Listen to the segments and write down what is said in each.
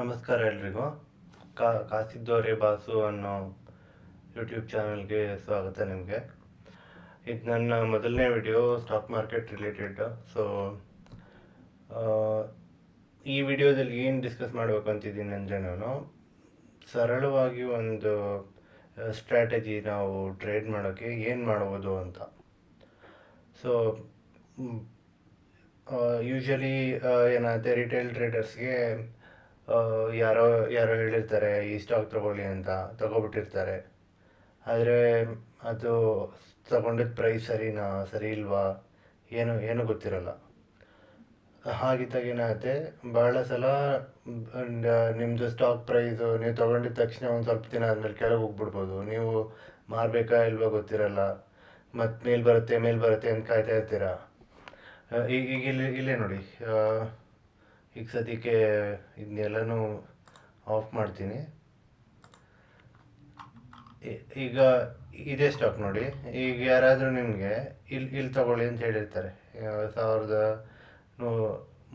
ನಮಸ್ಕಾರ ಎಲ್ರಿಗೂ. ಕಾ, ಕಾಸಿದ್ದೋರೆ ಬಾಸು ಅನ್ನೋ ಯೂಟ್ಯೂಬ್ ಚಾನಲ್ಗೆ ಸ್ವಾಗತ ನಿಮಗೆ. ಇದು ನನ್ನ ಮೊದಲನೇ video stock market related so ಈ ವಿಡಿಯೋದಲ್ಲಿ ಏನು ಡಿಸ್ಕಸ್ ಮಾಡಬೇಕು ಅಂತಿದ್ದೀನಿ ಅಂದರೆ ನಾನು, ಸರಳವಾಗಿ ಒಂದು ಸ್ಟ್ರಾಟಜಿ ನಾವು ಟ್ರೇಡ್ ಮಾಡೋಕ್ಕೆ ಏನು ಮಾಡ್ಬೋದು ಅಂತ. ಸೊ ಯೂಶಲಿ ಏನಾಗುತ್ತೆ ರಿಟೇಲ್ ಟ್ರೇಡರ್ಸ್ಗೆ ಯಾರೋ ಯಾರೋ ಹೇಳಿರ್ತಾರೆ, ಈ ಸ್ಟಾಕ್ ತಗೊಳ್ಳಿ ಅಂತ ತಗೊಬಿಟ್ಟಿರ್ತಾರೆ. ಆದರೆ ಅದು ತಗೊಂಡಿದ್ದ ಪ್ರೈಸ್ ಸರಿನಾ, ಸರಿ ಇಲ್ವಾ, ಏನು, ಏನೂ ಗೊತ್ತಿರಲ್ಲ. ಹಾಗಿದ್ದಾಗ ಏನಾಗುತ್ತೆ ಭಾಳ ಸಲ ನಿಮ್ಮದು ಸ್ಟಾಕ್ ಪ್ರೈಸು ನೀವು ತೊಗೊಂಡಿದ್ದ ತಕ್ಷಣ ಒಂದು ಸ್ವಲ್ಪ ದಿನ ಆದಮೇಲೆ ಕೆಳಗೆ ಹೋಗ್ಬಿಡ್ಬೋದು. ನೀವು ಮಾರಬೇಕಾ ಇಲ್ವಾ ಗೊತ್ತಿರಲ್ಲ. ಮತ್ತು ಮೇಲ್ ಬರುತ್ತೆ ಮೇಲ್ ಬರುತ್ತೆ ಅಂತ ಕಾಯ್ತಾ ಇರ್ತೀರಾ. ಈಗ ಈಗ ಇಲ್ಲಿ, ಇಲ್ಲೇ ನೋಡಿ. ಈಗ ಸದ್ಯಕ್ಕೆ ಇದನ್ನೆಲ್ಲನೂ ಆಫ್ ಮಾಡ್ತೀನಿ. ಈಗ ಇದೇ ಸ್ಟಾಕ್ ನೋಡಿ. ಈಗ ಯಾರಾದರೂ ನಿಮಗೆ ಇಲ್ಲಿ ಇಲ್ಲಿ ತಗೊಳ್ಳಿ ಅಂತ ಹೇಳಿರ್ತಾರೆ. ಸಾವಿರದ ನೂ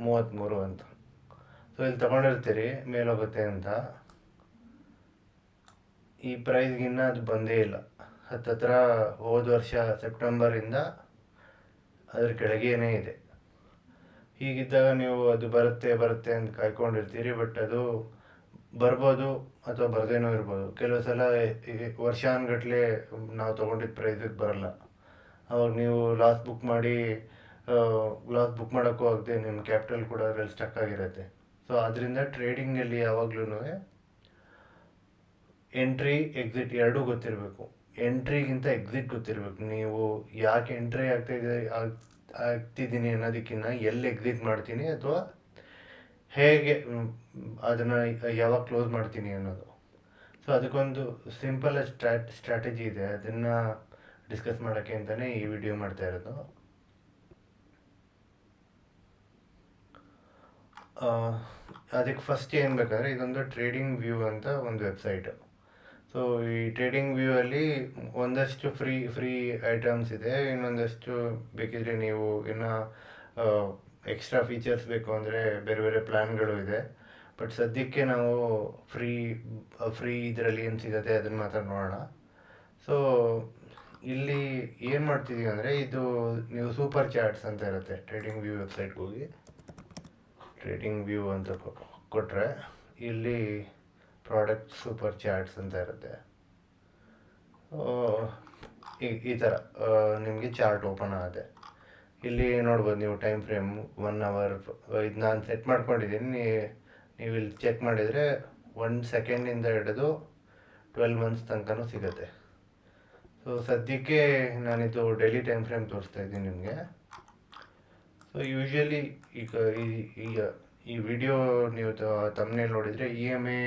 ಮೂವತ್ತ್ಮೂರು ಅಂತ. ಸೊ ಇಲ್ಲಿ ತಗೊಂಡಿರ್ತೀರಿ, ಮೇಲೋಗುತ್ತೆ ಅಂತ. ಈ ಪ್ರೈಸ್ಗಿನ್ನ ಅದು ಬಂದೇ ಇಲ್ಲ. ಹತ್ತತ್ರ ಹೋದ ವರ್ಷ ಸೆಪ್ಟೆಂಬರಿಂದ ಅದ್ರ ಕೆಳಗೇನೇ ಇದೆ. ಹೀಗಿದ್ದಾಗ ನೀವು ಅದು ಬರುತ್ತೆ ಬರುತ್ತೆ ಅಂತ ಕಾಯ್ಕೊಂಡಿರ್ತೀರಿ ಬಟ್ ಅದು ಬರ್ಬೋದು ಅಥವಾ ಬರದೇನೋ ಇರ್ಬೋದು. ಕೆಲವು ಸಲ ವರ್ಷಾನುಗಟ್ಲೆ ನಾವು ತೊಗೊಂಡಿದ್ದ ಪ್ರೈಸಿಗೆ ಬರಲ್ಲ. ಅವಾಗ ನೀವು ಲಾಸ್ ಬುಕ್ ಮಾಡಿ ಲಾಸ್ ಬುಕ್ ಮಾಡೋಕ್ಕೂ ಆಗದೆ ನಿಮ್ಮ ಕ್ಯಾಪಿಟಲ್ ಕೂಡ ಅದರಲ್ಲಿ ಸ್ಟಕ್ ಆಗಿರುತ್ತೆ. ಸೊ ಅದರಿಂದ ಟ್ರೇಡಿಂಗಲ್ಲಿ ಯಾವಾಗ್ಲೂ ಎಂಟ್ರಿ ಎಕ್ಸಿಟ್ ಎರಡೂ ಗೊತ್ತಿರಬೇಕು. ಎಂಟ್ರಿಗಿಂತ ಎಕ್ಸಿಟ್ ಗೊತ್ತಿರಬೇಕು. ನೀವು ಯಾಕೆ ಎಂಟ್ರಿ ಆಗ್ತಾ ಆಗ್ತಿದ್ದೀನಿ ಅನ್ನೋದಕ್ಕಿಂತ ಎಲ್ಲಿ ಎಕ್ಸಿಟ್ ಮಾಡ್ತೀನಿ ಅಥವಾ ಹೇಗೆ ಅದನ್ನು ಯಾವಾಗ ಕ್ಲೋಸ್ ಮಾಡ್ತೀನಿ ಅನ್ನೋದು. ಸೊ ಅದಕ್ಕೊಂದು ಸಿಂಪಲ್ ಸ್ಟ್ರಾಟ್ ಸ್ಟ್ರಾಟಜಿ ಇದೆ. ಅದನ್ನು ಡಿಸ್ಕಸ್ ಮಾಡೋಕ್ಕೆ ಅಂತಲೇ ಈ ವಿಡಿಯೋ ಮಾಡ್ತಾ ಇರೋದು. ಅದಕ್ಕೆ ಫಸ್ಟ್ ಏನು ಬೇಕಂದರೆ ಇದೊಂದು ಟ್ರೇಡಿಂಗ್ ವ್ಯೂ ಅಂತ ಒಂದು ವೆಬ್ಸೈಟ್ ಸೊ ಈ ಟ್ರೇಡಿಂಗ್ ವ್ಯೂ ಅಲ್ಲಿ ಒಂದಷ್ಟು ಫ್ರೀ ಫ್ರೀ ಐಟಮ್ಸ್ ಇದೆ. ಇನ್ನೊಂದಷ್ಟು ಬೇಕಿದ್ರೆ ನೀವು ಇನ್ನು ಎಕ್ಸ್ಟ್ರಾ ಫೀಚರ್ಸ್ ಬೇಕು ಅಂದರೆ ಬೇರೆ ಬೇರೆ ಪ್ಲ್ಯಾನ್ಗಳು ಇದೆ. ಬಟ್ ಸದ್ಯಕ್ಕೆ ನಾವು ಫ್ರೀ ಫ್ರೀ ಇದರಲ್ಲಿ ಏನು ಸಿಗುತ್ತೆ ಅದನ್ನು ಮಾತ್ರ ನೋಡೋಣ. ಸೊ ಇಲ್ಲಿ ಏನು ಮಾಡ್ತಿದ್ದೀವಿ ಅಂದರೆ ಇದು ನೀವು ಸೂಪರ್ ಚಾರ್ಟ್ಸ್ ಅಂತ ಇರುತ್ತೆ. ಟ್ರೇಡಿಂಗ್ ವ್ಯೂ ವೆಬ್ಸೈಟ್ಗೆ ಹೋಗಿ. ಟ್ರೇಡಿಂಗ್ ವ್ಯೂ ಅಂತ ಕೊಟ್ಟರೆ ಇಲ್ಲಿ ಪ್ರಾಡಕ್ಟ್ ಸೂಪರ್ ಚಾರ್ಟ್ಸ್ ಅಂತ ಇರುತ್ತೆ. ಈ ಈ ಥರ ನಿಮಗೆ ಚಾರ್ಟ್ ಓಪನ್ ಆಗುತ್ತೆ ಇಲ್ಲಿ ನೋಡ್ಬೋದು ನೀವು ಟೈಮ್ ಫ್ರೇಮ್ ಒನ್ ಅವರ್ ಇದು ನಾನು ಸೆಟ್ ಮಾಡ್ಕೊಂಡಿದ್ದೀನಿ. ನೀವು ಇಲ್ಲಿ ಚೆಕ್ ಮಾಡಿದರೆ ಒನ್ ಸೆಕೆಂಡಿಂದ ಹಿಡಿದು ಟ್ವೆಲ್ ಮಂತ್ಸ್ ತನಕನೂ ಸಿಗುತ್ತೆ. ಸೊ ಸದ್ಯಕ್ಕೆ ನಾನಿದು ಡೈಲಿ ಟೈಮ್ ಫ್ರೇಮ್ ತೋರಿಸ್ತಾ ಇದ್ದೀನಿ ನಿಮಗೆ. ಸೊ ಯೂಶ್ವಲಿ ಈಗ ಈ ಈ ವಿಡಿಯೋ ನೀವು ತಮ್ಮನೇಲಿ ನೋಡಿದರೆ E M A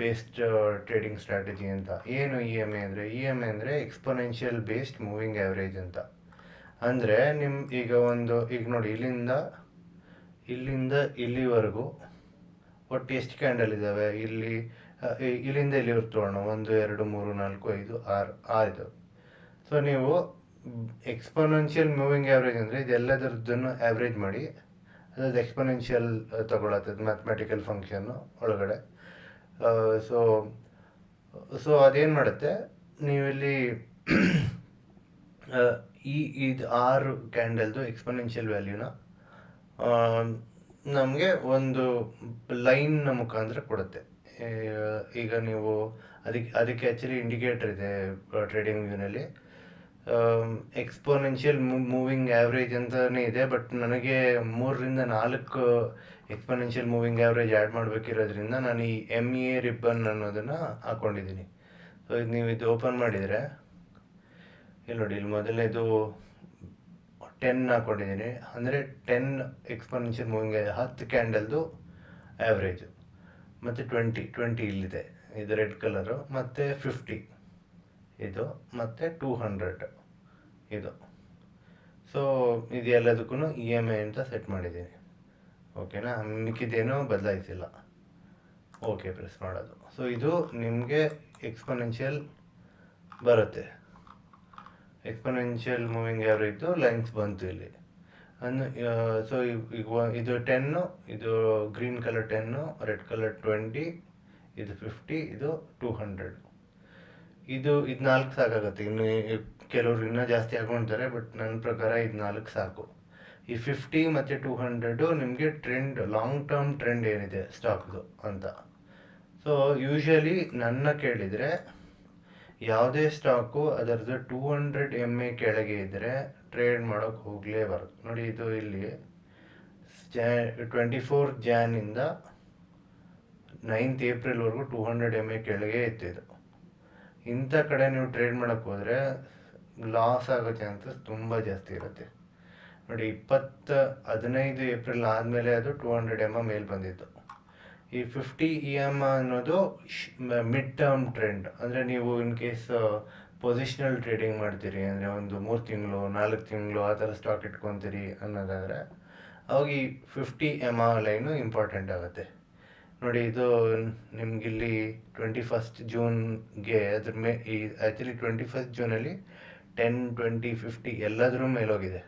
based trading strategy ಅಂತ. ಏನು ಇ ಎಂ ಎ ಅಂದರೆ? ಇ ಎಂ ಎ ಅಂದರೆ ಎಕ್ಸ್ಪೊನೆನ್ಷಿಯಲ್ ಬೇಸ್ಡ್ ಮೂವಿಂಗ್ ಆ್ಯಾವ್ರೇಜ್ ಅಂತ. ಅಂದರೆ ನಿಮ್ಮ ಈಗ ಒಂದು, ಈಗ ನೋಡಿ, ಇಲ್ಲಿಂದ ಇಲ್ಲಿಂದ ಇಲ್ಲಿವರೆಗೂ ಒಟ್ಟು ಎಷ್ಟು ಕ್ಯಾಂಡಲ್ ಇದ್ದಾವೆ ಇಲ್ಲಿ ಇಲ್ಲಿಂದ ಇಲ್ಲಿವರೆಗೆ ತೋಣ ಒಂದು, ಎರಡು, ಮೂರು, ನಾಲ್ಕು, ಐದು, ಆರು ಆಯಿತು ಸೊ ನೀವು ಎಕ್ಸ್ಪೊನೆನ್ಷಿಯಲ್ ಮೂವಿಂಗ್ ಆ್ಯಾವ್ರೇಜ್ ಅಂದರೆ ಇದೆಲ್ಲದರದ್ದನ್ನು ಆ್ಯಾವ್ರೇಜ್ ಮಾಡಿ, ಅದರದ್ದು ಎಕ್ಸ್ಪೊನೆನ್ಷಿಯಲ್ ತೊಗೊಳತ್ತದ ಮ್ಯಾಥಮೆಟಿಕಲ್ ಫಂಕ್ಷನ್ನು ಒಳಗಡೆ. ಸೊ ಸೊ ಅದೇನು ಮಾಡುತ್ತೆ? ನೀವಿಲ್ಲಿ ಈ, ಇದು ಆರು ಕ್ಯಾಂಡಲ್ದು ಎಕ್ಸ್ಪೊನೆನ್ಷಿಯಲ್ ವ್ಯಾಲ್ಯೂನ ನಮಗೆ ಒಂದು ಲೈನ್ನ ಮುಖಾಂತರ ಕೊಡುತ್ತೆ. ಈಗ ನೀವು ಅದಕ್ಕೆ ಅದಕ್ಕೆ ಆ್ಯಕ್ಚುಲಿ ಇಂಡಿಕೇಟರ್ ಇದೆ ಟ್ರೇಡಿಂಗ್ ವ್ಯೂನಲ್ಲಿ ಎಕ್ಸ್ಪೋನೆನ್ಷಿಯಲ್ ಮೂವಿಂಗ್ ಆ್ಯಾವ್ರೇಜ್ ಅಂತಲೇ ಇದೆ ಬಟ್ ನನಗೆ ಮೂರರಿಂದ ನಾಲ್ಕು ಎಕ್ಸ್ಪೋನೆನ್ಷಿಯಲ್ ಮೂವಿಂಗ್ ಆ್ಯಾವ್ರೇಜ್ ಆ್ಯಡ್ ಮಾಡಬೇಕಿರೋದ್ರಿಂದ ನಾನು ಈ ಎಂ ಎ ರಿಬ್ಬನ್ ಅನ್ನೋದನ್ನು ಹಾಕ್ಕೊಂಡಿದ್ದೀನಿ ಸೊ ಇದು ನೀವು ಇದು ಓಪನ್ ಮಾಡಿದರೆ, ಇಲ್ಲಿ ನೋಡಿ, ಇಲ್ಲಿ ಮೊದಲನೇದು ಟೆನ್ ಹಾಕ್ಕೊಂಡಿದ್ದೀನಿ ಅಂದರೆ ಟೆನ್ ಎಕ್ಸ್ಪೋನೆನ್ಷಿಯಲ್ ಮೂವಿಂಗ್ ಹತ್ತು ಕ್ಯಾಂಡಲ್ದು ಆ್ಯಾವ್ರೇಜು ಮತ್ತು ಟ್ವೆಂಟಿ ಟ್ವೆಂಟಿ ಇಲ್ಲಿದೆ. ಇದು ರೆಡ್ ಕಲರು. ಮತ್ತು ಫಿಫ್ಟಿ ಇದು. ಮತ್ತು ಟೂ ಹಂಡ್ರೆಡ್ ಇದು. ಸೊ ಇದು ಎಲ್ಲದಕ್ಕೂ ಇ ಎಂ ಐ ಅಂತ ಸೆಟ್ ಮಾಡಿದ್ದೀನಿ. ಓಕೆನಾ? ಮಿಕ್ಕಿದ್ದೇನೂ ಬದಲಾಯಿಸಿಲ್ಲ. ಓಕೆ ಪ್ರೆಸ್ ಮಾಡೋದು. ಸೊ ಇದು ನಿಮಗೆ ಎಕ್ಸ್ಪೊನೆನ್ಷಿಯಲ್ ಬರುತ್ತೆ. ಎಕ್ಸ್ಪೊನೆನ್ಷಿಯಲ್ ಮೂವಿಂಗ್ ಆ್ಯಾವ್ರೇಜ್ದು ಲೈನ್ಸ್ ಬಂತು ಇಲ್ಲಿ. ಅನ್ನು ಸೊ ಈಗ ಇದು ಟೆನ್ನು ಇದು green colour ten red colour twenty ಇದು ಫಿಫ್ಟಿ ಇದು ಟೂ ಹಂಡ್ರೆಡ್ ಇದು ಇದು ನಾಲ್ಕು ಸಾಕಾಗುತ್ತೆ. ಇನ್ನು ಕೆಲವರು ಕೆಲವ್ರು ಇನ್ನೂ ಜಾಸ್ತಿ ಹಾಕೊಳ್ತಾರೆ ಬಟ್ ನನ್ನ ಪ್ರಕಾರ ಇದು ನಾಲ್ಕು ಸಾಕು. ಈ ಫಿಫ್ಟಿ ಮತ್ತು ಟೂ ಹಂಡ್ರೆಡು ನಿಮಗೆ ಟ್ರೆಂಡ್ ಲಾಂಗ್ ಟರ್ಮ್ ಟ್ರೆಂಡ್ ಏನಿದೆ ಸ್ಟಾಕ್ದು ಅಂತ. ಸೊ ಯೂಶ್ವಲಿ ನನ್ನ ಕೇಳಿದರೆ ಯಾವುದೇ ಸ್ಟಾಕು ಅದರದ್ದು ಟೂ ಹಂಡ್ರೆಡ್ ಎಂ ಎ ಕೆಳಗೆ ಇದ್ದರೆ ಟ್ರೇಡ್ ಮಾಡೋಕ್ಕೆ ಹೋಗಲೇಬಾರ್ದು ನೋಡಿ ಇದು ಇಲ್ಲಿ ಜಾ ಟ್ವೆಂಟಿ ಫೋರ್ ಜ್ಯಾನಿಂದ ನೈನ್ತ್ ಏಪ್ರಿಲ್ವರೆಗೂ ಟೂ ಹಂಡ್ರೆಡ್ ಎಂ ಎ ಕೆಳಗೆ ಇತ್ತಿದ್ದು ಇಂಥ ಕಡೆ ನೀವು ಟ್ರೇಡ್ ಮಾಡೋಕ್ಕೆ ಹೋದರೆ ಲಾಸ್ ಆಗೋ ಚಾನ್ಸಸ್ ತುಂಬ ಜಾಸ್ತಿ ಇರುತ್ತೆ. ನೋಡಿ, ಇಪ್ಪತ್ತು ಹದಿನೈದು ಏಪ್ರಿಲ್ ಆದಮೇಲೆ ಅದು ಟೂ ಹಂಡ್ರೆಡ್ ಎಂ ಮೇಲೆ ಬಂದಿತ್ತು. ಈ ಫಿಫ್ಟಿ ಇ ಎಂ ಅನ್ನೋದು ಮಿಡ್ ಟರ್ಮ್ ಟ್ರೆಂಡ್ ಅಂದರೆ ನೀವು ಇನ್ ಕೇಸ್ ಪೊಸಿಷನಲ್ ಟ್ರೇಡಿಂಗ್ ಮಾಡ್ತೀರಿ, ಅಂದರೆ ಒಂದು ಮೂರು ತಿಂಗಳು, ನಾಲ್ಕು ತಿಂಗಳು ಆ ಥರ ಸ್ಟಾಕ್ ಇಟ್ಕೊತೀರಿ ಅನ್ನೋದಾದರೆ, ಅವಾಗ ಈ ಫಿಫ್ಟಿ ಎಂ ಆ ಲೈನು ಇಂಪಾರ್ಟೆಂಟ್ ಆಗುತ್ತೆ. ನೋಡಿ, ಇದು ನಿಮಗಿಲ್ಲಿ ಟ್ವೆಂಟಿ ಫಸ್ಟ್ ಜೂನ್ಗೆ ಅದ್ರ ಮೇ, ಈ ಆ್ಯಕ್ಚುಲಿ ಟ್ವೆಂಟಿ ಫಸ್ಟ್ ಜೂನಲ್ಲಿ ಟೆನ್ ಟ್ವೆಂಟಿ ಫಿಫ್ಟಿ ಎಲ್ಲದರ ಮೇಲೋಗಿದೆ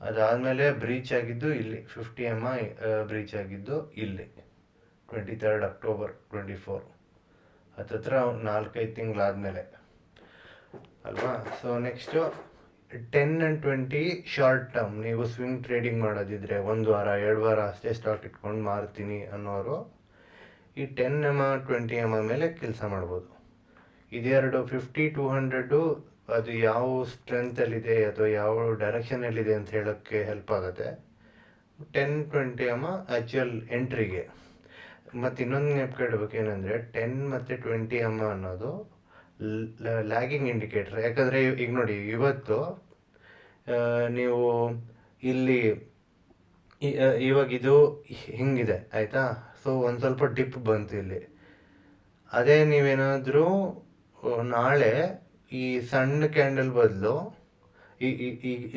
ಅದಾದಮೇಲೆ ಬ್ರೀಚ್ ಆಗಿದ್ದು ಇಲ್ಲಿ ಫಿಫ್ಟಿ ಎಂ ಐ ಬ್ರೀಚ್ ಆಗಿದ್ದು ಇಲ್ಲಿ twenty third October twenty four ಹತ್ತತ್ರ ನಾಲ್ಕೈದು ತಿಂಗಳಾದಮೇಲೆ. ಅಲ್ವಾ? So next ten and twenty short term ನೀವು ಸ್ವಿಂಗ್ ಟ್ರೇಡಿಂಗ್ ಮಾಡೋದಿದ್ರೆ ಒಂದು ವಾರ, ಎರಡು ವಾರ ಅಷ್ಟೇ ಸ್ಟಾಕ್ ಇಟ್ಕೊಂಡು ಮಾರ್ತೀನಿ ಅನ್ನೋರು ಈ ಟೆನ್ ಎಂ ಟ್ವೆಂಟಿ ಎಂ ಮೇಲೆ ಕೆಲಸ ಮಾಡ್ಬೋದು. ಇದೆರಡು ಫಿಫ್ಟಿ ಟೂ ಹಂಡ್ರೆಡು ಅದು ಯಾವ ಸ್ಟ್ರೆಂತಲ್ಲಿದೆ ಅಥವಾ ಯಾವ ಡೈರೆಕ್ಷನಲ್ಲಿದೆ ಅಂತ ಹೇಳೋಕ್ಕೆ ಹೆಲ್ಪ್ ಆಗುತ್ತೆ. ಟೆನ್ ಟ್ವೆಂಟಿ ಅಮ್ಮ ಆ್ಯಕ್ಚುಯಲ್ ಎಂಟ್ರಿಗೆ ಮತ್ತು ಇನ್ನೊಂದು ನೆನ್ಪಿಡ್ಬೇಕು ಏನಂದರೆ ಟೆನ್ ಮತ್ತು ಟ್ವೆಂಟಿ ಅಮ್ಮ ಅನ್ನೋದು ಲ್ಯಾಗಿಂಗ್ ಇಂಡಿಕೇಟ್ರ್ ಯಾಕಂದರೆ ಈಗ ನೋಡಿ, ಇವತ್ತು ನೀವು ಇಲ್ಲಿ ಇವಾಗ ಇದು ಹಿಂಗಿದೆ, ಆಯಿತಾ? ಸೊ ಒಂದು ಸ್ವಲ್ಪ ಡಿಪ್ ಬಂತು ಇಲ್ಲಿ. ಅದೇ ನೀವೇನಾದರೂ ನಾಳೆ ಈ ಸಣ್ಣ ಕ್ಯಾಂಡಲ್ ಬದಲು, ಈ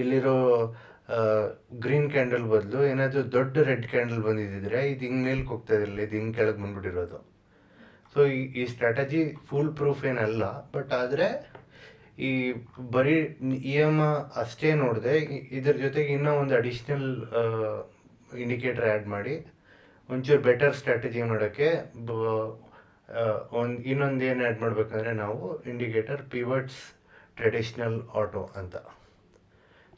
ಇಲ್ಲಿರೋ ಗ್ರೀನ್ ಕ್ಯಾಂಡಲ್ ಬದಲು ಏನಾದರೂ ದೊಡ್ಡ ರೆಡ್ ಕ್ಯಾಂಡಲ್ ಬಂದಿದ್ದಿದ್ರೆ ಇದು ಹಿಂಗೆ ಮೇಲ್ಗೆ ಹೋಗ್ತಾ ಇರಲಿಲ್ಲ ಇದು ಹಿಂಗೆ ಕೆಳಗೆ ಬಂದ್ಬಿಟ್ಟಿರೋದು. ಸೊ ಈ ಈ ಸ್ಟ್ರಾಟಜಿ ಫುಲ್ ಪ್ರೂಫ್ ಏನಲ್ಲ ಬಟ್ ಆದರೆ ಈ ಬರೀ ಎಂ ಅಷ್ಟೇ ನೋಡಿದೆ ಇದ್ರ ಜೊತೆಗೆ ಇನ್ನೂ ಒಂದು ಅಡಿಷ್ನಲ್ ಇಂಡಿಕೇಟರ್ ಆ್ಯಡ್ ಮಾಡಿ, ಒಂಚೂರು ಬೆಟರ್ ಸ್ಟ್ರಾಟಜಿ ಮಾಡೋಕ್ಕೆ ಒಂದು, ಇನ್ನೊಂದು ಏನು ಆ್ಯಡ್ ಮಾಡಬೇಕಂದ್ರೆ ನಾವು ಇಂಡಿಕೇಟರ್ ಪಿವಟ್ಸ್ ಟ್ರೆಡಿಷ್ನಲ್ ಆಟೋ ಅಂತ.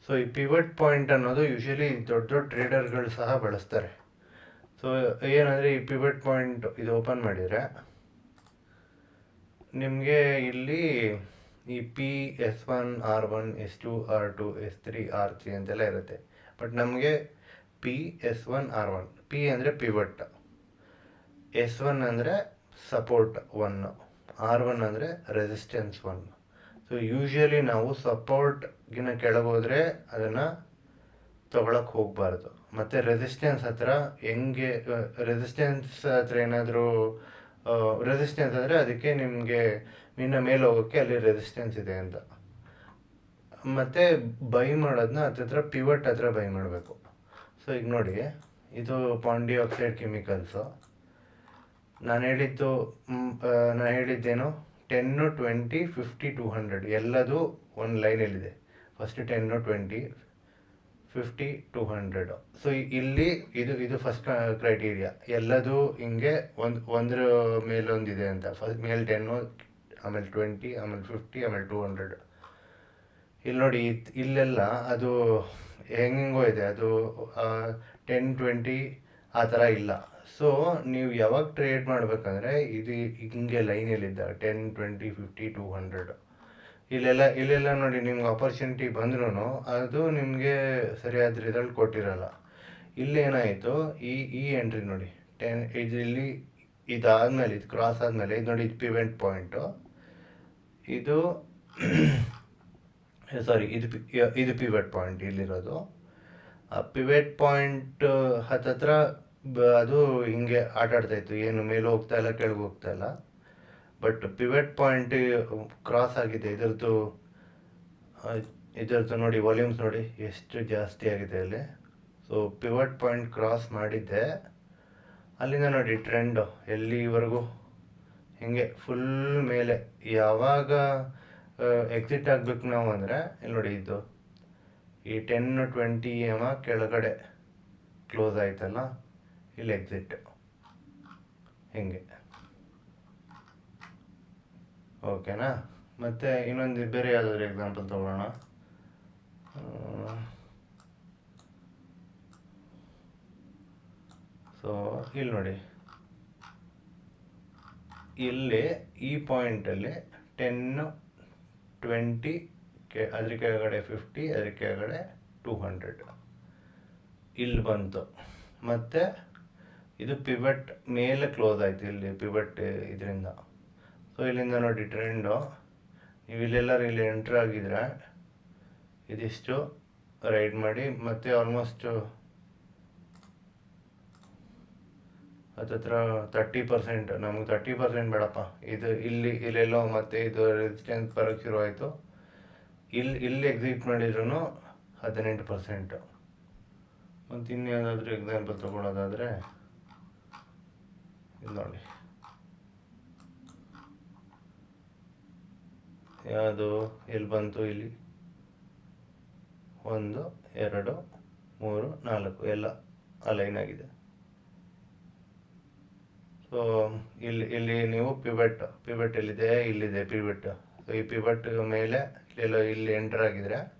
ಸೊ ಈ ಪಿವಟ್ ಪಾಯಿಂಟ್ ಅನ್ನೋದು ಯೂಶಲಿ ದೊಡ್ಡ ದೊಡ್ಡ ಟ್ರೇಡರ್ಗಳು ಸಹ ಬಳಸ್ತಾರೆ. ಸೊ ಏನಂದರೆ ಈ ಪಿವಟ್ ಪಾಯಿಂಟ್ ಇದು ಓಪನ್ ಮಾಡಿದರೆ, ನಿಮಗೆ ಇಲ್ಲಿ ಈ P S one R one S two R two S three R three ಅಂತೆಲ್ಲ ಇರುತ್ತೆ. ಬಟ್ ನಮಗೆ P S one R one P ಅಂದರೆ ಪಿವಟ್ ಎಸ್ ಒನ್ ಅಂದರೆ ಸಪೋರ್ಟ್ ಒನ್ ಆರ್ ಒನ್ ಅಂದರೆ ರೆಸಿಸ್ಟೆನ್ಸ್ ಒನ್ ಸೊ ಯೂಶ್ವಲಿ ನಾವು ಸಪೋರ್ಟ್ಗಿನ ಕೆಳಗೋದ್ರೆ ಅದನ್ನು ತೊಗೊಳಕ್ಕೆ ಹೋಗಬಾರ್ದು. ಮತ್ತು ರೆಸಿಸ್ಟೆನ್ಸ್ ಹತ್ರ ಹೆಂಗೆ ರೆಸಿಸ್ಟೆನ್ಸ್ ಹತ್ರ ಏನಾದರೂ ರೆಸಿಸ್ಟೆನ್ಸ್ ಅಂದರೆ ಅದಕ್ಕೆ ನಿಮಗೆ ನಿನ್ನ ಮೇಲೆ ಹೋಗೋಕ್ಕೆ ಅಲ್ಲಿ ರೆಸಿಸ್ಟೆನ್ಸ್ ಇದೆ ಅಂತ. ಮತ್ತು ಬೈ ಮಾಡೋದನ್ನ ಹತ್ರ ಪಿವಟ್ ಹತ್ರ ಬೈ ಮಾಡಬೇಕು. ಸೊ ಈಗ ನೋಡಿ, ಇದು ಪಾಂಡಿ ಆಕ್ಸೈಡ್ ಕೆಮಿಕಲ್ಸು ನಾನು ಹೇಳಿದ್ದು ನಾನು ಹೇಳಿದ್ದೇನು ten twenty fifty two hundred ಎಲ್ಲದೂ ಒಂದು ಲೈನಲ್ಲಿದೆ first ten twenty fifty two hundred so ಇಲ್ಲಿ ಇದು ಇದು ಫಸ್ಟ್ ಕ್ರೈಟೀರಿಯಾ ಎಲ್ಲದೂ ಹಿಂಗೆ ಒಂದು, ಒಂದ್ರ ಮೇಲೊಂದಿದೆ ಅಂತ. ಫಸ್ಟ್ ಮೇಲೆ ಟೆನ್ನು ಆಮೇಲೆ ಟ್ವೆಂಟಿ ಆಮೇಲೆ ಫಿಫ್ಟಿ ಆಮೇಲೆ ಟೂ ಹಂಡ್ರೆಡ್ ಇಲ್ಲಿ ನೋಡಿ ಇಲ್ಲೆಲ್ಲ ಅದು ಹೆಂಗೆಂಗೋ ಇದೆ ಅದು ಟೆನ್ ಟ್ವೆಂಟಿ ಆ ಥರ ಇಲ್ಲ. ಸೊ ನೀವು ಯಾವಾಗ ಟ್ರೇಡ್ ಮಾಡಬೇಕಂದ್ರೆ, ಇದು ಹಿಂಗೆ ಲೈನಲ್ಲಿದ್ದ ten twenty fifty two hundred ಇಲ್ಲೆಲ್ಲ ಇಲ್ಲೆಲ್ಲ ನೋಡಿ, ನಿಮ್ಗೆ ಆಪರ್ಚುನಿಟಿ ಬಂದ್ರೂ ಅದು ನಿಮಗೆ ಸರಿಯಾದ ರಿಸಲ್ಟ್ ಕೊಟ್ಟಿರಲ್ಲ. ಇಲ್ಲೇನಾಯಿತು ಈ ಈ ಎಂಟ್ರಿ ನೋಡಿ ಟೆನ್ ಇದರಲ್ಲಿ ಇದಾದಮೇಲೆ, ಇದು ಕ್ರಾಸ್ ಆದಮೇಲೆ, ಇದು ನೋಡಿ, ಇದು ಪಿವೆಂಟ್ ಪಾಯಿಂಟು ಇದು ಸಾರಿ ಇದು ಇದು ಪಿವೆಟ್ ಪಾಯಿಂಟ್ ಇಲ್ಲಿರೋದು. ಆ ಪಿವೆಟ್ ಪಾಯಿಂಟ್ ಹತ್ತತ್ರ ಅದು ಹಿಂಗೆ ಆಟ ಆಡ್ತಾ ಇತ್ತು. ಏನು ಮೇಲೆ ಹೋಗ್ತಾ ಇಲ್ಲ, ಕೆಳಗೆ ಹೋಗ್ತಾ ಇಲ್ಲ. ಬಟ್ ಪಿವೆಟ್ ಪಾಯಿಂಟ್ ಕ್ರಾಸ್ ಆಗಿದೆ. ಇದರದ್ದು ಇದರದ್ದು ನೋಡಿ ವಾಲ್ಯೂಮ್ಸ್ ನೋಡಿ, ಎಷ್ಟು ಜಾಸ್ತಿ ಆಗಿದೆ ಅಲ್ಲಿ. ಸೊ ಪಿವಟ್ ಪಾಯಿಂಟ್ ಕ್ರಾಸ್ ಮಾಡಿದ್ದೆ. ಅಲ್ಲಿಂದ ನೋಡಿ ಟ್ರೆಂಡು ಎಲ್ಲಿವರೆಗೂ ಹಿಂಗೆ ಫುಲ್ ಮೇಲೆ. ಯಾವಾಗ ಎಕ್ಸಿಟ್ ಆಗಬೇಕು ನಾವು ಅಂದರೆ, ಇಲ್ಲಿ ನೋಡಿ, ಇದು ಈ ಟೆನ್ ಟ್ವೆಂಟಿ ಎಮ ಕೆಳಗಡೆ ಕ್ಲೋಸ್ ಆಯ್ತಲ್ಲ. ಇಲ್ಲಿ ಎಕ್ಸಿಟ್ ಹಿಂಗೆ. ಓಕೆನಾ ಮತ್ತು ಇನ್ನೊಂದು ಬೇರೆ ಯಾವುದಾದ್ರು ಎಕ್ಸಾಂಪಲ್ ತಗೊಳ್ಳೋಣ ಸೊ ಇಲ್ಲಿ ನೋಡಿ. ಇಲ್ಲಿ ಈ ಪಾಯಿಂಟಲ್ಲಿ ಟೆನ್ನು ಟ್ವೆಂಟಿ ಕೆ, ಅದ್ರ ಕೆಳಗಡೆ ಫಿಫ್ಟಿ ಅದ್ರ ಕೆಳಗಡೆ ಟೂ ಹಂಡ್ರೆಡ್ ಇಲ್ಲಿ ಬಂತು. ಮತ್ತು ಇದು ಪಿವಟ್ ಮೇಲೆ ಕ್ಲೋಸ್ ಆಯಿತು. ಇಲ್ಲಿ ಪಿವಟ್ ಇದರಿಂದ. ಸೊ ಇಲ್ಲಿಂದ ನೋಡಿ ಟ್ರೆಂಡು ನೀವು ಇಲ್ಲೆಲ್ಲರೂ ಇಲ್ಲಿ ಎಂಟ್ರ್ ಆಗಿದ್ರೆ ಇದಿಷ್ಟು ರೈಡ್ ಮಾಡಿ, ಮತ್ತೆ ಆಲ್ಮೋಸ್ಟು ಹತ್ತತ್ರ ತರ್ಟಿ ಪರ್ಸೆಂಟ್ ನಮ್ಗೆ ತರ್ಟಿ ಪರ್ಸೆಂಟ್ ಬೇಡಪ್ಪ. ಇದು ಇಲ್ಲಿ, ಇಲ್ಲೆಲ್ಲೋ ಮತ್ತೆ ಇದು ರೆಸಿಸ್ಟೆನ್ಸ್ ಬರೋಕ್ಕೆ ಶುರು ಆಯಿತು. ಇಲ್ಲಿ ಇಲ್ಲಿ ಎಕ್ಸಿಟ್ ಮಾಡಿದ್ರು ಹದಿನೆಂಟು ಪರ್ಸೆಂಟು ಮತ್ತು ಇನ್ಯಾವುದಾದ್ರೂ ಎಕ್ಸಾಂಪಲ್ ತಗೊಳ್ಳೋದಾದರೆ ನೋಡಿ ಯಾವುದು? ಎಲ್ಲಿ ಬಂತು ಇಲ್ಲಿ? ಒಂದು, ಎರಡು, ಮೂರು, ನಾಲ್ಕು. ಎಲ್ಲ ಅಲೈನ್ ಆಗಿದೆ. ಸೊ ಇಲ್ಲಿ ಇಲ್ಲಿ ನೀವು ಪಿಬೆಟ್ ಪಿಬೆಟ್ ಎಲ್ಲಿದೆ? ಇಲ್ಲಿದೆ ಪಿಬೆಟ್ ಸೊ ಈ ಪಿಬೆಟ್ ಮೇಲೆ ಇಲ್ಲೆಲ್ಲ ಇಲ್ಲಿ ಎಂಟರ್ ಆಗಿದ್ರೆ,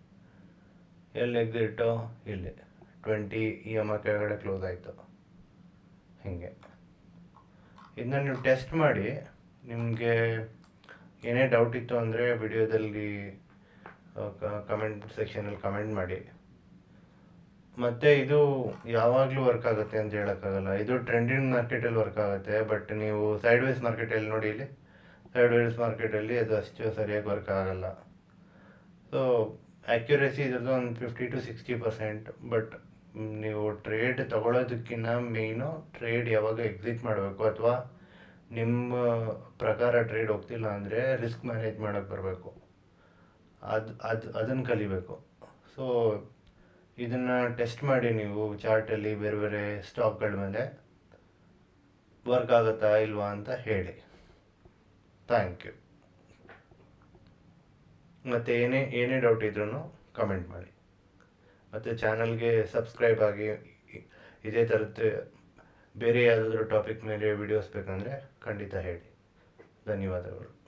ಎಲ್ಲಿ ಎಕ್ಸಿಟ್ಟು ಇಲ್ಲಿ. ಟ್ವೆಂಟಿ ಇ ಎಂ ಕೆಳಗಡೆ ಕ್ಲೋಸ್ ಆಯಿತು. ಹೀಗೆ. ಇದನ್ನ ನೀವು ಟೆಸ್ಟ್ ಮಾಡಿ, ನಿಮಗೆ ಏನೇ ಡೌಟ್ ಇತ್ತು ಅಂದರೆ ವಿಡಿಯೋದಲ್ಲಿ ಕಮೆಂಟ್ ಸೆಕ್ಷನಲ್ಲಿ ಕಮೆಂಟ್ ಮಾಡಿ. ಮತ್ತು ಇದು ಯಾವಾಗಲೂ ವರ್ಕ್ ಆಗುತ್ತೆ ಅಂತ ಹೇಳೋಕ್ಕಾಗಲ್ಲ. ಇದು ಟ್ರೆಂಡಿಂಗ್ ಮಾರ್ಕೆಟಲ್ಲಿ ವರ್ಕ್ ಆಗುತ್ತೆ ಬಟ್ ನೀವು ಸೈಡ್ ವೇಸ್ ಮಾರ್ಕೆಟಲ್ಲಿ ನೋಡಿ ಇಲ್ಲಿ. ಸೈಡ್ ವೇಸ್ ಮಾರ್ಕೆಟಲ್ಲಿ ಅದು ಅಷ್ಟು ಸರಿಯಾಗಿ ವರ್ಕ್ ಆಗಲ್ಲ. ಸೊ ಆ್ಯಕ್ಯುರೇಸಿ ಇದ್ರದ್ದು ಒಂದು fifty to sixty percent but ನೀವು ಟ್ರೇಡ್ ತಗೊಳ್ಳೋದಕ್ಕಿಂತ ಮೇಯ್ನು ಟ್ರೇಡ್ ಯಾವಾಗ ಎಕ್ಸಿಟ್ ಮಾಡಬೇಕು ಅಥವಾ ನಿಮ್ಮ ಪ್ರಕಾರ ಟ್ರೇಡ್ ಹೋಗ್ತಿಲ್ಲ ಅಂದರೆ ರಿಸ್ಕ್ ಮ್ಯಾನೇಜ್ ಮಾಡೋಕ್ಕೆ ಬರಬೇಕು. ಅದು ಅದು ಅದನ್ನು ಕಲಿಬೇಕು. ಸೊ ಇದನ್ನು ಟೆಸ್ಟ್ ಮಾಡಿ ನೀವು ಚಾರ್ಟಲ್ಲಿ ಬೇರೆ ಬೇರೆ ಸ್ಟಾಕ್ಗಳ ಮೇಲೆ ವರ್ಕ್ ಆಗುತ್ತಾ ಇಲ್ವಾ ಅಂತ ಹೇಳಿ. ಥ್ಯಾಂಕ್ ಯು ಮತ್ತು ಏನೇ ಏನೇ ಡೌಟ್ ಇದ್ರೂ ಕಮೆಂಟ್ ಮಾಡಿ. ಮತ್ತು ಚಾನಲ್ಗೆ ಸಬ್ಸ್ಕ್ರೈಬ್ ಆಗಿ ಇದೇ ಥರದ್ದು ಬೇರೆ ಯಾವುದಾದ್ರೂ ಟಾಪಿಕ್ ಮೇಲೆ ವಿಡಿಯೋಸ್ ಬೇಕಂದರೆ ಖಂಡಿತ ಹೇಳಿ. ಧನ್ಯವಾದಗಳು.